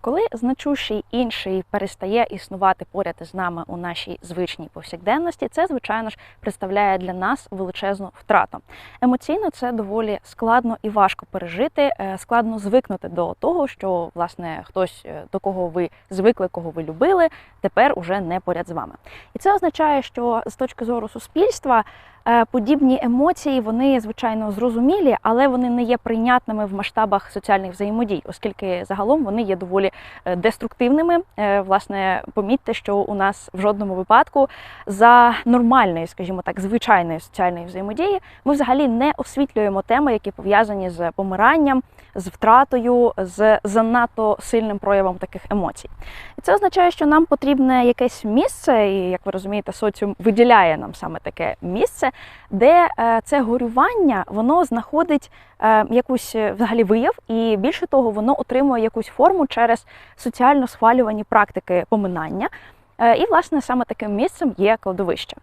Коли значущий інший перестає існувати поряд із нами у нашій звичній повсякденності, це звичайно ж представляє для нас величезну втрату. Емоційно це доволі складно і важко пережити, е, складно звикнути до того, що власне хтось е, до кого ви звикли, кого ви любили, тепер уже не поряд з вами. І це означає, що з точки зору суспільства. Е, Подібні емоції вони звичайно зрозумілі, але вони не є прийнятними в масштабах соціальних взаємодій, оскільки загалом вони є доволі е, деструктивними. Е, Власне, помітьте, що у нас в жодному випадку за нормальної, скажімо так, звичайної соціальної взаємодії ми взагалі не освітлюємо теми, які пов'язані з помиранням, з втратою, з занадто сильним проявом таких емоцій. І це означає, що нам потрібне якесь місце, і як ви розумієте, соціум виділяє нам саме таке місце, де е, це горювання воно знаходить е, якусь е, взагалі вияв, і більше того, воно отримує якусь форму через соціально схвалювані практики поминання. І, власне, саме таким місцем є кладовище.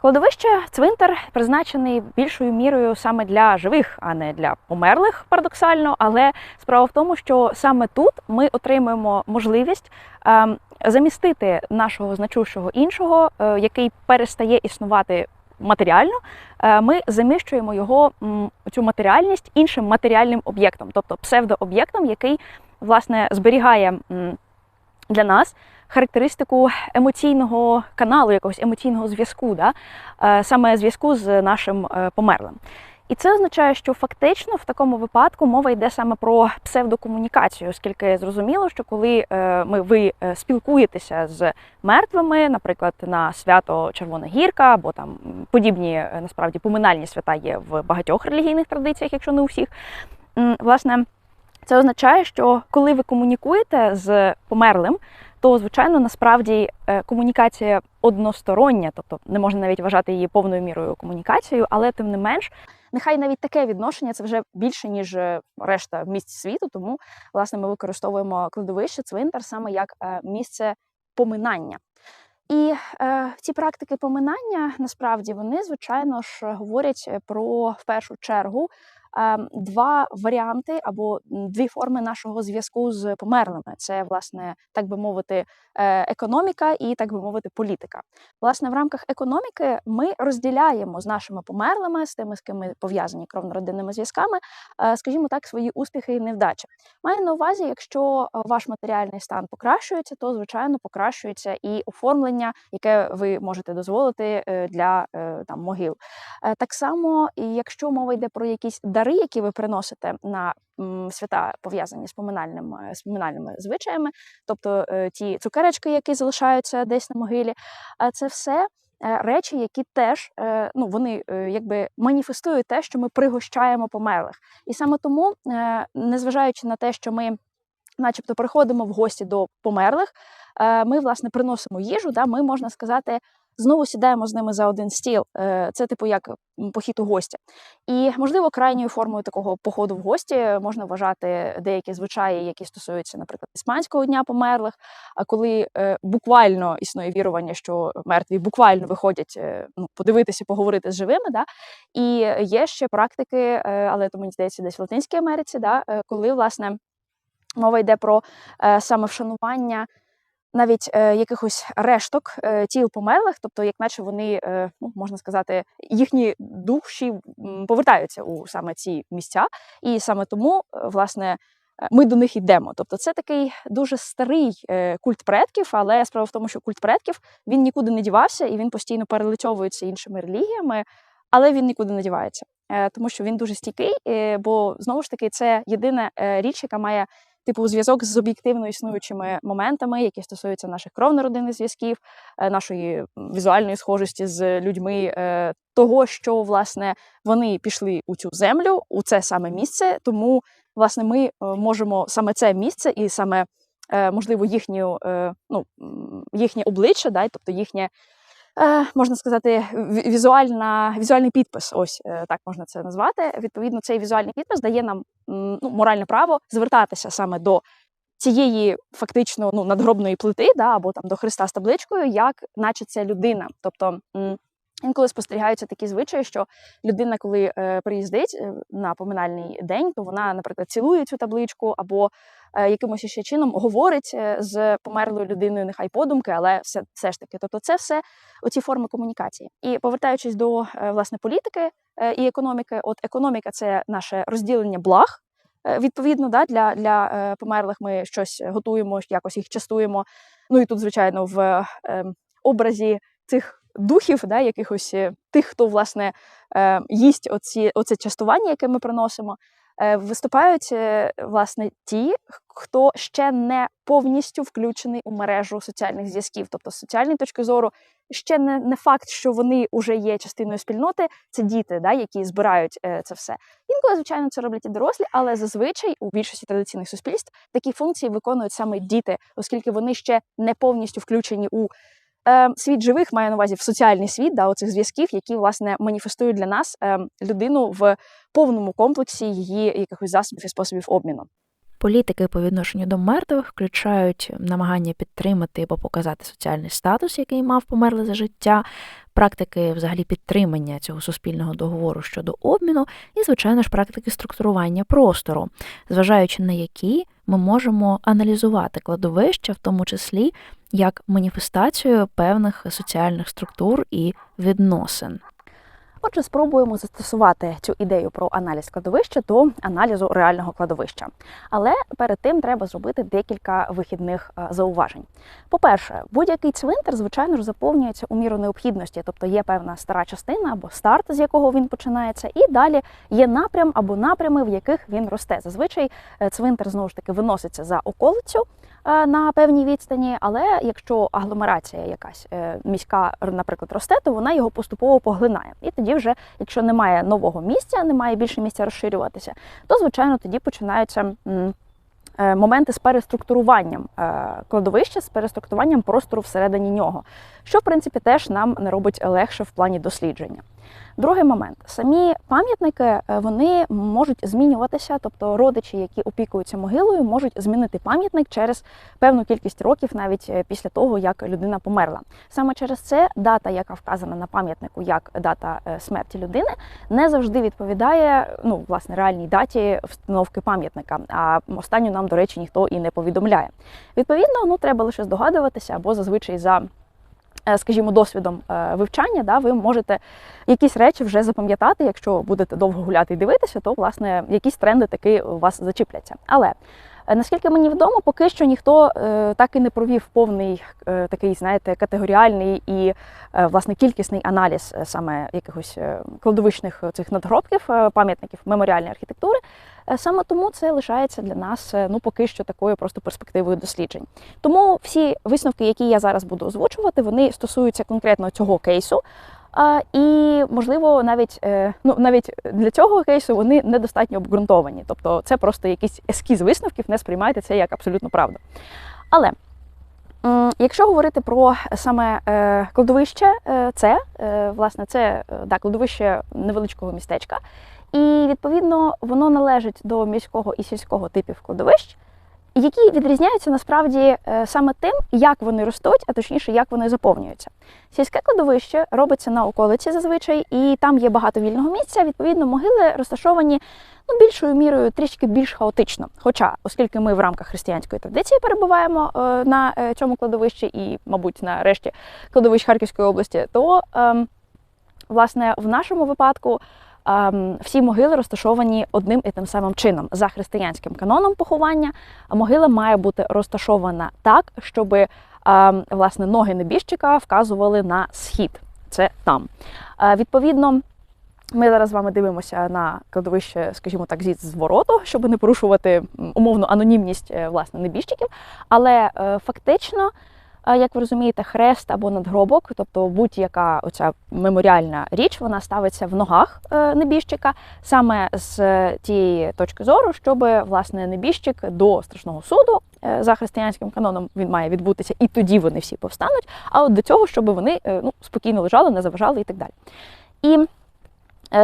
Кладовище цвинтар призначений більшою мірою саме для живих, а не для померлих, парадоксально. Але справа в тому, що саме тут ми отримуємо можливість ем, замістити нашого значущого іншого, е, який перестає існувати матеріально. е, Ми заміщуємо його цю матеріальність іншим матеріальним об'єктом, тобто псевдооб'єктом, який власне зберігає для нас характеристику емоційного каналу, якогось емоційного зв'язку, да? е, саме зв'язку з нашим е, померлим. І це означає, що фактично в такому випадку мова йде саме про псевдокомунікацію, оскільки зрозуміло, що коли е, ми ви спілкуєтеся з мертвими, наприклад, на свято Червона гірка або там подібні насправді поминальні свята є в багатьох релігійних традиціях, якщо не у всіх. Власне, це означає, що коли ви комунікуєте з померлим, то звичайно насправді е, комунікація одностороння, тобто не можна навіть вважати її повною мірою комунікацією, але тим не менш, нехай навіть таке відношення це вже більше ніж е, решта місць світу. Тому власне ми використовуємо кладовище, цвинтар саме як е, місце поминання. І е, ці практики поминання насправді вони звичайно ж говорять про в першу чергу два варіанти або дві форми нашого зв'язку з померлими. Це, власне, так би мовити, е, економіка і так би мовити, політика. Власне, в рамках економіки ми розділяємо з нашими померлими, з тими, з ким ми пов'язані кровно-родинними зв'язками, е, скажімо так, свої успіхи і невдачі. Маю на увазі, якщо е, ваш матеріальний стан покращується, то звичайно покращується і оформлення, яке ви можете дозволити для там могил. Так само, якщо мова йде про якісь дари, які ви приносите на свята, пов'язані з поминальним е, з поминальними звичаями, тобто е, ті цукеречки, які залишаються десь на могилі, е, це все. е, Речі, які теж ну вони якби маніфестують те, що ми пригощаємо померлих, і саме тому, незважаючи на те, що ми, начебто, приходимо в гості до померлих, ми власне приносимо їжу. Да, ми можна сказати, знову сідаємо з ними за один стіл. Е, Це типу як похід у гості. І можливо, крайньою формою такого походу в гості можна вважати деякі звичаї, які стосуються, наприклад, іспанського дня померлих. А коли е, буквально існує вірування, що мертві буквально виходять е, ну, подивитися, поговорити з живими. Да? І є ще практики, але то мені здається, десь в Латинській Америці, да? коли власне мова йде про саме вшанування навіть е, якихось решток е, тіл померлих, тобто, як наче вони, е, ну, можна сказати, їхні душі повертаються у саме ці місця, і саме тому, е, власне, е, ми до них йдемо. Тобто, це такий дуже старий е, культ предків, але справа в тому, що культ предків він нікуди не дівався і він постійно перелицьовується іншими релігіями, але він нікуди не дівається, е, тому що він дуже стійкий, бо знову ж таки це єдина річ, яка має типу зв'язок з об'єктивно існуючими моментами, які стосуються наших кровно-родинних зв'язків, е, нашої візуальної схожості з людьми, е, того, що власне вони пішли у цю землю, у це саме місце. Тому власне ми е, можемо саме це місце і саме можливо їхню, ну, їхнє обличчя, да, тобто їхнє. Е, Можна сказати, ві- візуальна, візуальний підпис, ось е, так можна це назвати. Відповідно, цей візуальний підпис дає нам ну, моральне право звертатися саме до цієї фактично ну, надгробної плити, да, або там до Христа з табличкою, як наче це людина. Тобто Інколи спостерігаються такі звичаї, що людина, коли е, приїздить е, на поминальний день, то вона, наприклад, цілує цю табличку або е, якимось ще чином говорить е, з померлою людиною, нехай подумки, але все, все ж таки. Тобто, це все оці форми комунікації. І повертаючись до е, власне політики е, і економіки, от економіка це наше розділення благ. Е, Відповідно, да, для, для померлих ми щось готуємо, якось їх частуємо. Ну і тут, звичайно, в е, образі цих духів, да, якихось е, тих, хто власне е, їсть оці, оце частування, яке ми приносимо, е, виступають власне ті, хто ще не повністю включений у мережу соціальних зв'язків. Тобто, з соціальної точки зору, ще не, не факт, що вони вже є частиною спільноти, це діти, да, які збирають це все. Інколи, звичайно, це роблять і дорослі, але зазвичай у більшості традиційних суспільств такі функції виконують саме діти, оскільки вони ще не повністю включені у е, світ живих, маю на увазі в соціальний світ, да, оцих зв'язків, які власне маніфестують для нас е, людину в повному комплексі її якихось засобів і способів обміну. Політики по відношенню до мертвих включають намагання підтримати або показати соціальний статус, який мав померлий за життя, практики взагалі підтримання цього суспільного договору щодо обміну, і, звичайно ж, практики структурування простору, зважаючи на які ми можемо аналізувати кладовища, в тому числі як маніфестацію певних соціальних структур і відносин. Отже, спробуємо застосувати цю ідею про аналіз кладовища до аналізу реального кладовища. Але перед тим треба зробити декілька вихідних е, зауважень. По-перше, будь-який цвинтар, звичайно ж, заповнюється у міру необхідності, тобто є певна стара частина або старт, з якого він починається, і далі є напрям або напрями, в яких він росте. Зазвичай е, цвинтар знову ж таки виноситься за околицю на певній відстані, але якщо агломерація якась е, міська, наприклад, росте, то вона його поступово поглинає. І тоді, вже, якщо немає нового місця, немає більше місця розширюватися, то звичайно тоді починаються. е, Моменти з переструктуруванням е, кладовища, з переструктуруванням простору всередині нього, що в принципі теж нам не робить легше в плані дослідження. Другий момент: самі пам'ятники е, вони можуть змінюватися, тобто родичі, які опікуються могилою, можуть змінити пам'ятник через певну кількість років, навіть е, після того, як людина померла. Саме через це дата, яка вказана на пам'ятнику як дата е, смерті людини, не завжди відповідає ну, власне реальній даті встановки пам'ятника. А останню нам, до речі, ніхто і не повідомляє. Відповідно, ну треба лише здогадуватися або зазвичай за. Е, Скажімо, досвідом е, вивчання, да, ви можете якісь речі вже запам'ятати. Якщо будете довго гуляти і дивитися, то власне якісь тренди таки у вас зачіпляться. Але е, наскільки мені відомо, поки що ніхто так і не провів повний такий, знаєте, категоріальний і власне кількісний аналіз саме якихось кладовищних цих надгробків, пам'ятників меморіальної архітектури. Е, Саме тому це лишається для нас е, ну поки що такою просто перспективою досліджень. Тому всі висновки, які я зараз буду озвучувати, вони стосуються конкретно цього кейсу. А, і можливо, навіть е, ну навіть для цього кейсу вони недостатньо обґрунтовані. Тобто, це просто якийсь ескіз висновків, не сприймайте це як абсолютно правду. Але якщо говорити про саме кладовище, це власне це да, кладовище невеличкого містечка, і відповідно воно належить до міського і сільського типів кладовищ які відрізняються насправді е, саме тим, як вони ростуть, а точніше, як вони заповнюються. Сільське кладовище робиться на околиці зазвичай, і там є багато вільного місця. Відповідно, могили розташовані ну, більшою мірою трішки більш хаотично. Хоча, оскільки ми в рамках християнської традиції перебуваємо е, на е, цьому кладовищі і, мабуть, на решті кладовищ Харківської області, то ем, власне в нашому випадку. Всі могили розташовані одним і тим самим чином за християнським каноном поховання. Могила має бути розташована так, щоб власне ноги небіжчика вказували на схід. Це там. Відповідно, ми зараз з вами дивимося на кладовище, скажімо так, зі звороту, щоб не порушувати умовну анонімність е, власне небіжчиків. Але е, фактично, як ви розумієте, хрест або надгробок, тобто будь-яка оця меморіальна річ, вона ставиться в ногах е, небіжчика саме з тієї точки зору, щоб власне небіжчик до страшного суду е, за християнським каноном він має відбутися, і тоді вони всі повстануть. А от до цього, щоб вони е, ну, спокійно лежали, не заважали і так далі. І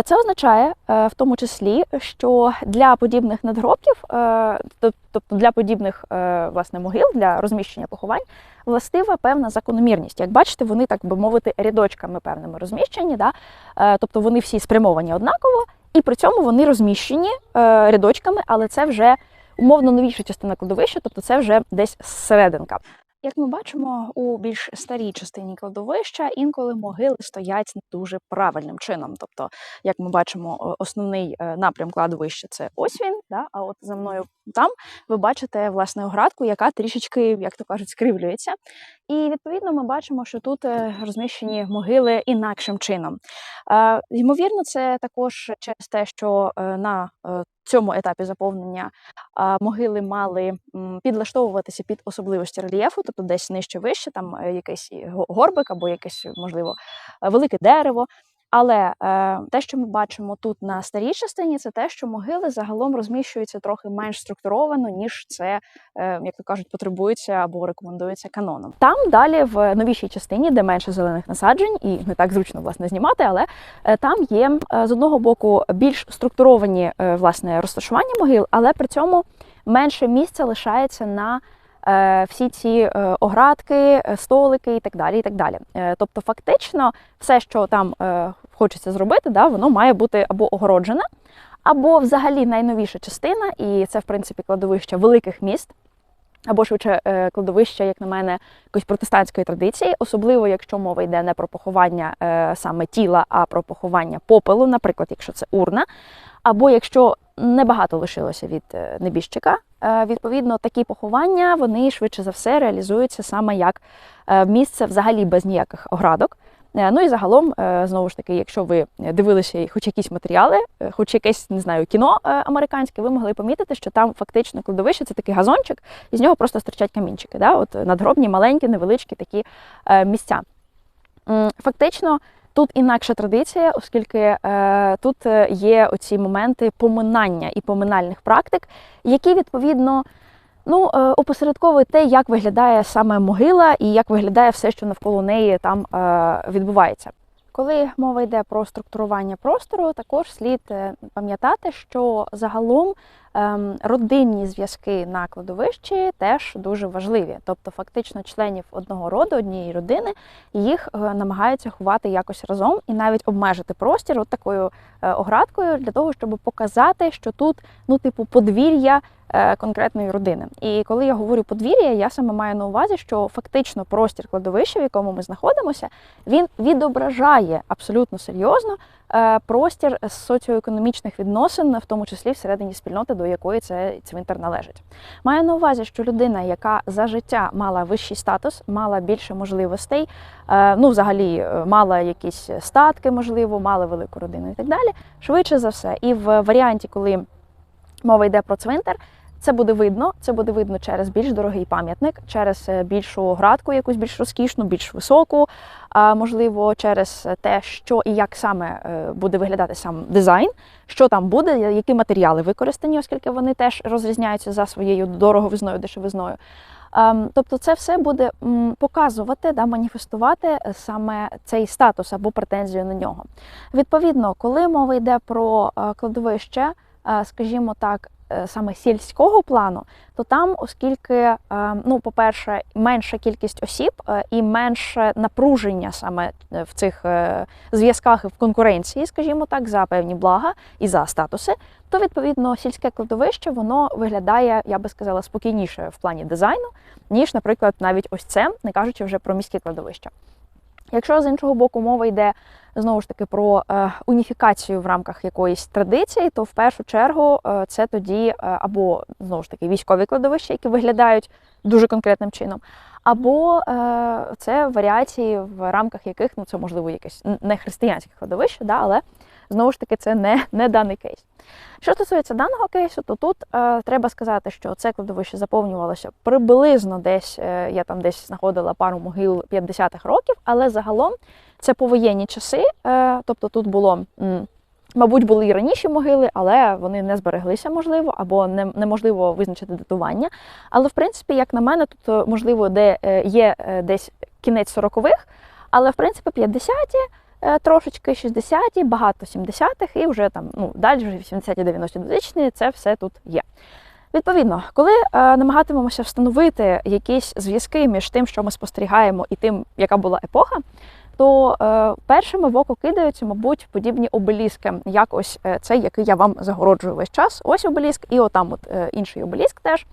Це означає е, в тому числі, що для подібних надгробків, е, тобто для подібних е, власне могил, для розміщення поховань, властива певна закономірність. Як бачите, вони так би мовити рядочками певними розміщені, да? Е, тобто вони всі спрямовані однаково, і при цьому вони розміщені е, рядочками, але це вже умовно новіша частина кладовища, тобто це вже десь серединка. Як ми бачимо, у більш старій частині кладовища інколи могили стоять не дуже правильним чином. Тобто, як ми бачимо, основний е, напрям кладовища це ось він. Да? А от за мною там ви бачите власне оградку, яка трішечки, як то кажуть, скривлюється. І відповідно ми бачимо, що тут е, розміщені могили інакшим чином. Е, Ймовірно, це також через те, що е, на цьому етапі заповнення могили мали підлаштовуватися під особливості рельєфу, тобто десь нижче вище, там якийсь горбик або якесь, можливо, велике дерево. Але е, те, що ми бачимо тут на старій частині, це те, що могили загалом розміщуються трохи менш структуровано, ніж це, е, як то кажуть, потребується або рекомендується каноном. Там далі в новішій частині, де менше зелених насаджень, і не так зручно власне знімати, але е, там є е, з одного боку більш структуровані е, власне розташування могил, але при цьому менше місця лишається на всі ці е, оградки, е, столики і так далі. І так далі. Е, Тобто, фактично, все, що там е, хочеться зробити, да, воно має бути або огороджене, або взагалі найновіша частина, і це, в принципі, кладовище великих міст. Або швидше е, кладовище, як на мене, якоїсь протестантської традиції, особливо якщо мова йде не про поховання е, саме тіла, а про поховання попелу, наприклад, якщо це урна, або якщо небагато лишилося від е, небіжчика, е, відповідно, такі поховання вони швидше за все реалізуються саме як е, місце взагалі без ніяких оградок. Ну і загалом, знову ж таки, якщо ви дивилися хоч якісь матеріали, хоч якесь не знаю, кіно американське, ви могли помітити, що там фактично кладовище це такий газончик, і з нього просто стирчать камінчики. Да? От надгробні, маленькі, невеличкі такі місця. Фактично, тут інакша традиція, оскільки е, тут е, є оці моменти поминання і поминальних практик, які відповідно ну, е, опосередковують те, як виглядає саме могила і як виглядає все, що навколо неї там е, відбувається. Коли мова йде про структурування простору, також слід е, пам'ятати, що загалом родинні зв'язки на кладовищі теж дуже важливі. Тобто, фактично, членів одного роду, однієї родини, їх е, намагаються ховати якось разом і навіть обмежити простір от такою е, оградкою для того, щоб показати, що тут, ну, типу, подвір'я е, конкретної родини. І коли я говорю подвір'я, я саме маю на увазі, що фактично простір кладовища, в якому ми знаходимося, він відображає абсолютно серйозно простір соціоекономічних відносин, в тому числі всередині спільноти, до якої це цвинтар належить. Маю на увазі, що людина, яка за життя мала вищий статус, мала більше можливостей, е, ну взагалі е, мала якісь статки, можливо, мала велику родину і так далі. Швидше за все, і в варіанті, коли мова йде про цвинтар. Це буде видно, це буде видно через більш дорогий пам'ятник, через е, більшу градку, якусь більш розкішну, більш високу, а можливо, через те, що і як саме е, буде виглядати сам дизайн, що там буде, які матеріали використані, оскільки вони теж розрізняються за своєю дороговизною, дешевизною. Ем, Тобто, це все буде показувати, да, маніфестувати е, саме цей статус або претензію на нього. Відповідно, коли мова йде про кладовище, скажімо так, саме сільського плану, то там, оскільки, е, ну, по-перше, менша кількість осіб е, і менше напруження саме е, в цих е, зв'язках і в конкуренції, скажімо так, за певні блага і за статуси, то відповідно сільське кладовище воно виглядає, я би сказала, спокійніше в плані дизайну, ніж, наприклад, навіть ось це, не кажучи вже про міське кладовище. Якщо з іншого боку мова йде знову ж таки про е, уніфікацію в рамках якоїсь традиції, то в першу чергу е, це тоді е, або знову ж таки військові кладовища, які виглядають дуже конкретним чином, або це варіації, в рамках яких ну це можливо якесь не християнське кладовище, да, але знову ж таки це не, не даний кейс. Що стосується даного кейсу, то тут е, треба сказати, що це кладовище заповнювалося приблизно десь, е, я там десь знаходила пару могил 50-х років, але загалом це повоєнні часи, е, тобто тут було. м, Мабуть, були і раніші могили, але вони не збереглися, можливо, або не, неможливо визначити датування. Але в принципі, як на мене, тут е, можливо, де е, є е, десь кінець 40-х, але в принципі 50-ті, е, трошечки 60-ті, багато 70-х, і вже там ну, далі вже 80-ті, 90-ті, 2000 це все тут є. Відповідно, коли е, намагатимемося встановити якісь зв'язки між тим, що ми спостерігаємо, і тим, яка була епоха, то е, першими в око кидаються, мабуть, подібні обеліски, як ось е, цей, який я вам загороджую весь час. Ось обеліск, і отам от е, інший обеліск теж.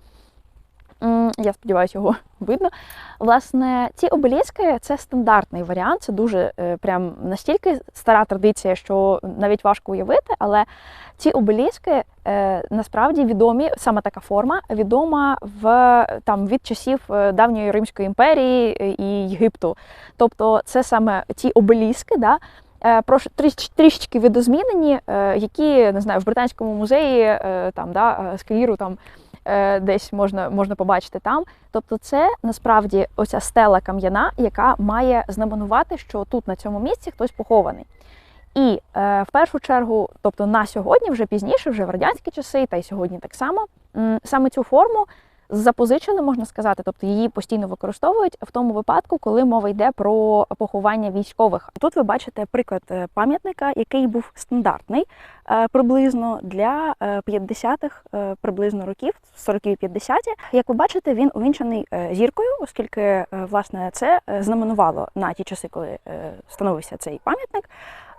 Я сподіваюся, його видно. Власне, ці обеліски це стандартний варіант, це дуже е, прям настільки стара традиція, що навіть важко уявити, але ці обеліски е, насправді відомі, саме така форма відома в там від часів е, давньої Римської імперії і Єгипту. Тобто, це саме ті обеліски, да, трішечки видозмінені, е, які не знаю, в британському музеї там да, з Каїру там десь можна, можна побачити там. Тобто, це насправді оця стела кам'яна, яка має знаменувати, що тут на цьому місці хтось похований. І е, в першу чергу, тобто на сьогодні, вже пізніше, вже в радянські часи, та й сьогодні так само, саме цю форму запозичили, можна сказати, тобто її постійно використовують в тому випадку, коли мова йде про поховання військових. Тут ви бачите приклад е, пам'ятника, який був стандартний е, приблизно для е, 50-х е, приблизно років, 40-ті 50-ті. Як ви бачите, він увінчений зіркою, оскільки власне це знаменувало на ті часи, коли становився цей пам'ятник.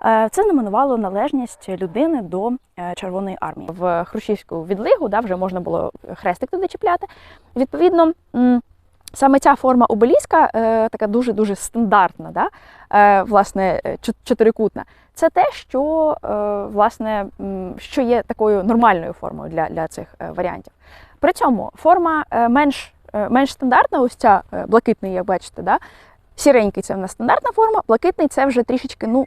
Е, Це знаменувало належність людини до е, Червоної армії. В Хрущівську відлигу да, вже можна було хрестик туди чіпляти. Відповідно, саме ця форма обеліска, е, така дуже-дуже стандартна, да, власне, чотирикутна, це те, що, власне, що є такою нормальною формою для, для цих варіантів. При цьому форма менш, менш стандартна, ось ця блакитний, як бачите, да, сіренький це в нас стандартна форма, блакитний це вже трішечки, ну,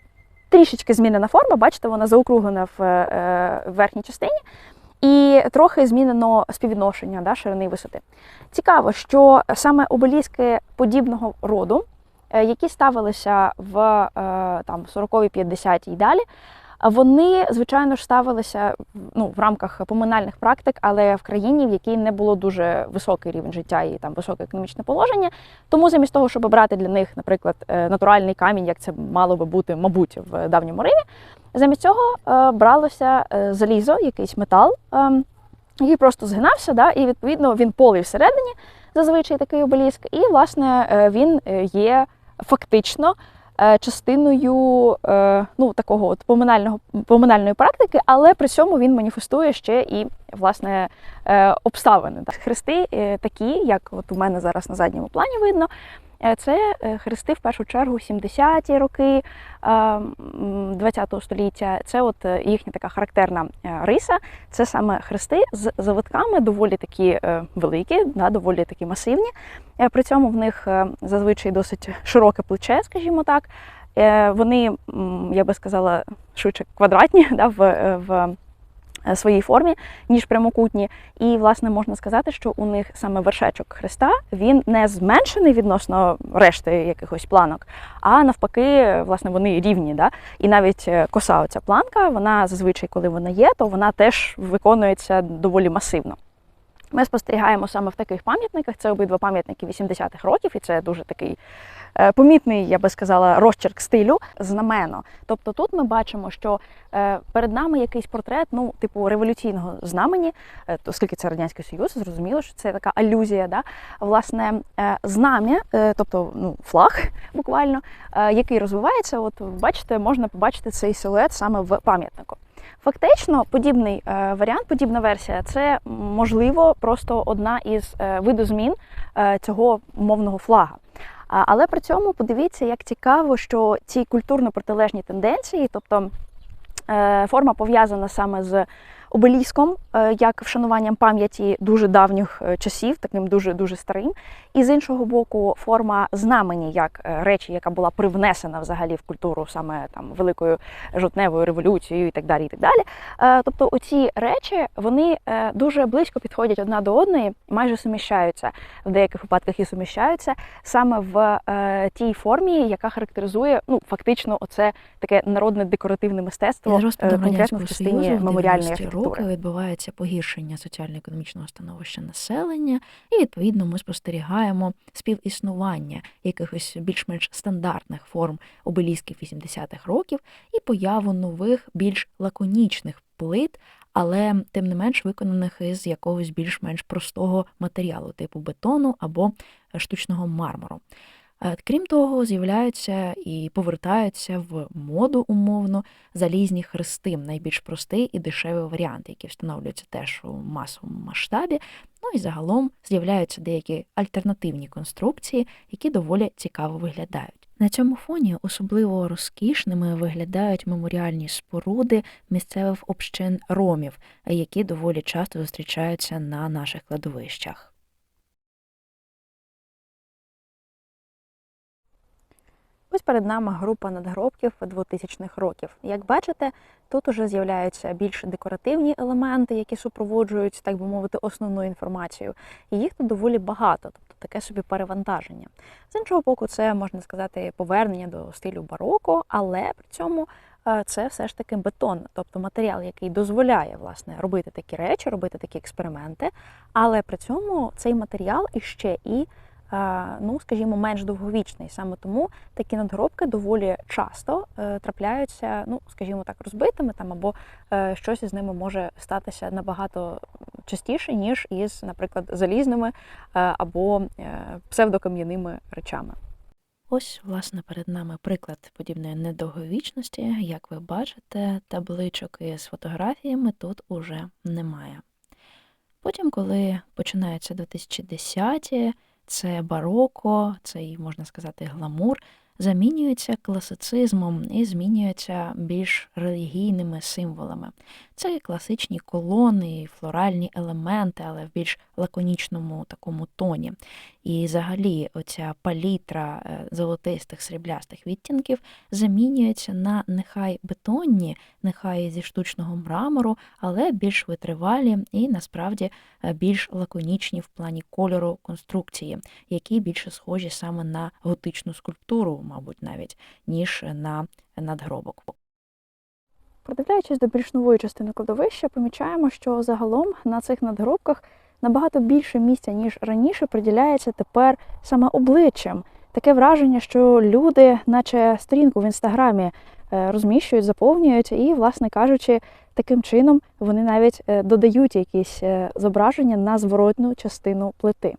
трішечки змінена форма, бачите, вона заокруглена в е, верхній частині, і трохи змінено співвідношення да, ширини і висоти. Цікаво, що саме обеліски подібного роду, е, які ставилися в е, там 40-ті, 50-ті і далі, вони, звичайно ж, ставилися ну, в рамках поминальних практик, але в країні, в якій не було дуже високий рівень життя і там високе економічне положення. Тому замість того, щоб обрати для них, наприклад, е, натуральний камінь, як це мало би бути, мабуть, в давньому Римі, замість цього е, бралося е, залізо, якийсь метал, ем, який просто згинався, да, і відповідно він полий всередині, зазвичай такий обеліск, і власне він є фактично частиною е, ну, такого от поминального, поминальної практики, але при цьому він маніфестує ще і власне е, обставини. Хрести е, такі, як от у мене зараз на задньому плані видно. Е, Це е, хрести в першу чергу 70-ті роки е, м, 20-го століття. Це от е, їхня така характерна е, риса. Це саме хрести з завитками доволі такі е, великі, да, доволі такі масивні. Е, При цьому в них е, зазвичай досить широке плече, скажімо так. Е, Вони, я би сказала, швидше квадратні да, в, е, в е, своїй формі, ніж прямокутні. І, власне, можна сказати, що у них саме вершечок хреста він не зменшений відносно решти якихось планок, а навпаки, власне, вони рівні. Да? І навіть е, коса, оця планка, вона зазвичай, коли вона є, то вона теж виконується доволі масивно. Ми спостерігаємо саме в таких пам'ятниках. Це обидва пам'ятники 80-х років, і це дуже такий е, помітний, я би сказала, розчерк стилю, знамено. Тобто тут ми бачимо, що е, перед нами якийсь портрет, ну, типу революційного знамені, е, оскільки це Радянський Союз, зрозуміло, що це така алюзія. Да? Власне, е, знам'я, е, тобто ну, флаг буквально, е, який розвивається, от бачите, можна побачити цей силует саме в пам'ятнику. Фактично, подібний е, варіант, подібна версія це можливо просто одна із е, видозмін е, цього умовного флага. Але при цьому подивіться, як цікаво, що ці культурно протилежні тенденції, тобто е, форма пов'язана саме з обеліском, е, як вшануванням пам'яті дуже давніх е, часів, таким дуже дуже старим. І з іншого боку, форма знамені, як е, речі, яка була привнесена взагалі в культуру саме там великою жовтневою революцією і так далі. І так далі. Тобто, оці речі вони дуже близько підходять одна до одної, майже суміщаються в деяких випадках і суміщаються саме в тій формі, яка характеризує ну фактично, оце таке народне декоративне мистецтво конкретно в частині меморіальної архітектури. Роки відбувається погіршення соціально-економічного становища населення, і відповідно ми спостерігаємо співіснування якихось більш-менш стандартних форм обелісків 80-х років і появу нових, більш лаконічних плит, але тим не менш виконаних із якогось більш-менш простого матеріалу, типу бетону або штучного мармуру. Е, Крім того, з'являються і повертаються в моду умовно залізні хрести, найбільш простий і дешевий варіант, які встановлюються теж у масовому масштабі. Ну і загалом з'являються деякі альтернативні конструкції, які доволі цікаво виглядають. На цьому фоні особливо розкішними виглядають меморіальні споруди місцевих общин ромів, які доволі часто зустрічаються на наших кладовищах. Ось перед нами група надгробків 2000-х років. Як бачите, тут уже з'являються більш декоративні елементи, які супроводжують, так би мовити, основну інформацію. І їх тут доволі багато, тобто таке собі перевантаження. З іншого боку, це можна сказати повернення до стилю бароко, але при цьому е, це все ж таки бетон, тобто матеріал, який дозволяє власне робити такі речі, робити такі експерименти. Але при цьому цей матеріал іще і ну, скажімо, менш довговічний. Саме тому такі надгробки доволі часто е, трапляються, ну, скажімо так, розбитими там або е, щось із ними може статися набагато частіше, ніж із, наприклад, залізними е, або псевдокам'яними речами. Ось, власне, перед нами приклад подібної недовговічності. Як ви бачите, табличок із фотографіями тут уже немає. Потім, коли починаються 2010-ті, це бароко, цей, можна сказати, гламур, замінюється класицизмом і змінюється більш релігійними символами. Це класичні колони, флоральні елементи, але в більш лаконічному такому тоні. І взагалі оця палітра е, золотистих сріблястих відтінків замінюється на нехай бетонні, нехай зі штучного мрамору, але більш витривалі і насправді е, більш лаконічні в плані кольору конструкції, які більше схожі саме на готичну скульптуру, мабуть, навіть, ніж на надгробок. Продивляючись до більш нової частини кладовища, помічаємо, що загалом на цих надгробках набагато більше місця, ніж раніше, приділяється тепер саме обличчям. Таке враження, що люди, наче сторінку в інстаграмі, е, розміщують, заповнюють, і, власне кажучи, таким чином вони навіть е, додають якісь е, зображення на зворотну частину плити.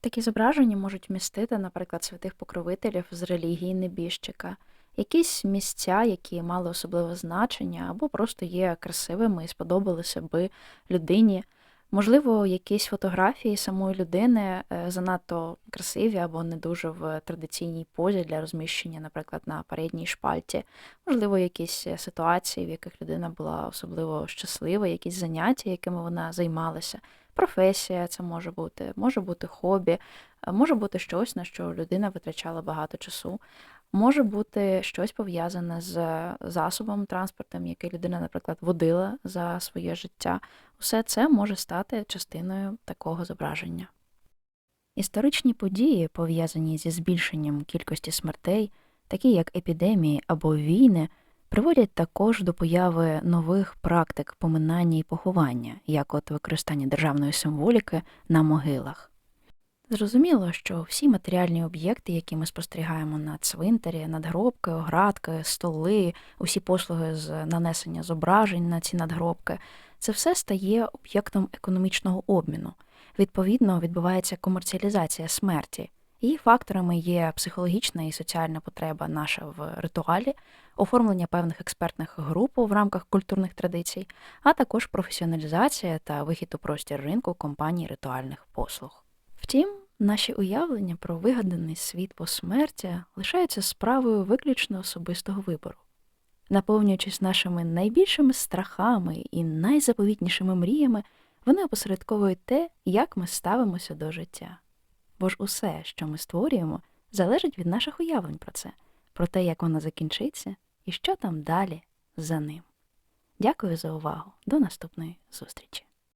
Такі зображення можуть містити, наприклад, святих покровителів з релігії небіжчика, якісь місця, які мали особливе значення, або просто є красивими і сподобалися би людині. Можливо, якісь фотографії самої людини е, занадто красиві або не дуже в традиційній позі для розміщення, наприклад, на передній шпальті. Можливо, якісь е, ситуації, в яких людина була особливо щаслива, якісь заняття, якими вона займалася. Професія це може бути, може бути хобі, е, може бути щось, на що людина витрачала багато часу. Може бути щось пов'язане з засобом транспортом, який людина, наприклад, водила за своє життя. Усе це може стати частиною такого зображення. Історичні події, пов'язані зі збільшенням кількості смертей, такі як епідемії або війни, приводять також до появи нових практик поминання і поховання, як от використання державної символіки на могилах. Зрозуміло, що всі матеріальні об'єкти, які ми спостерігаємо на цвинтарі, надгробки, оградки, столи, усі послуги з нанесення зображень на ці надгробки, це все стає об'єктом економічного обміну. Відповідно, відбувається комерціалізація смерті. Її факторами є психологічна і соціальна потреба наша в ритуалі, оформлення певних експертних груп в рамках культурних традицій, а також професіоналізація та вихід у простір ринку компаній ритуальних послуг. Втім, наші уявлення про вигаданий світ посмертя лишаються справою виключно особистого вибору. Наповнюючись нашими найбільшими страхами і найзаповітнішими мріями, вони опосередковують те, як ми ставимося до життя. Бо ж усе, що ми створюємо, залежить від наших уявлень про це, про те, як воно закінчиться і що там далі за ним. Дякую за увагу. До наступної зустрічі!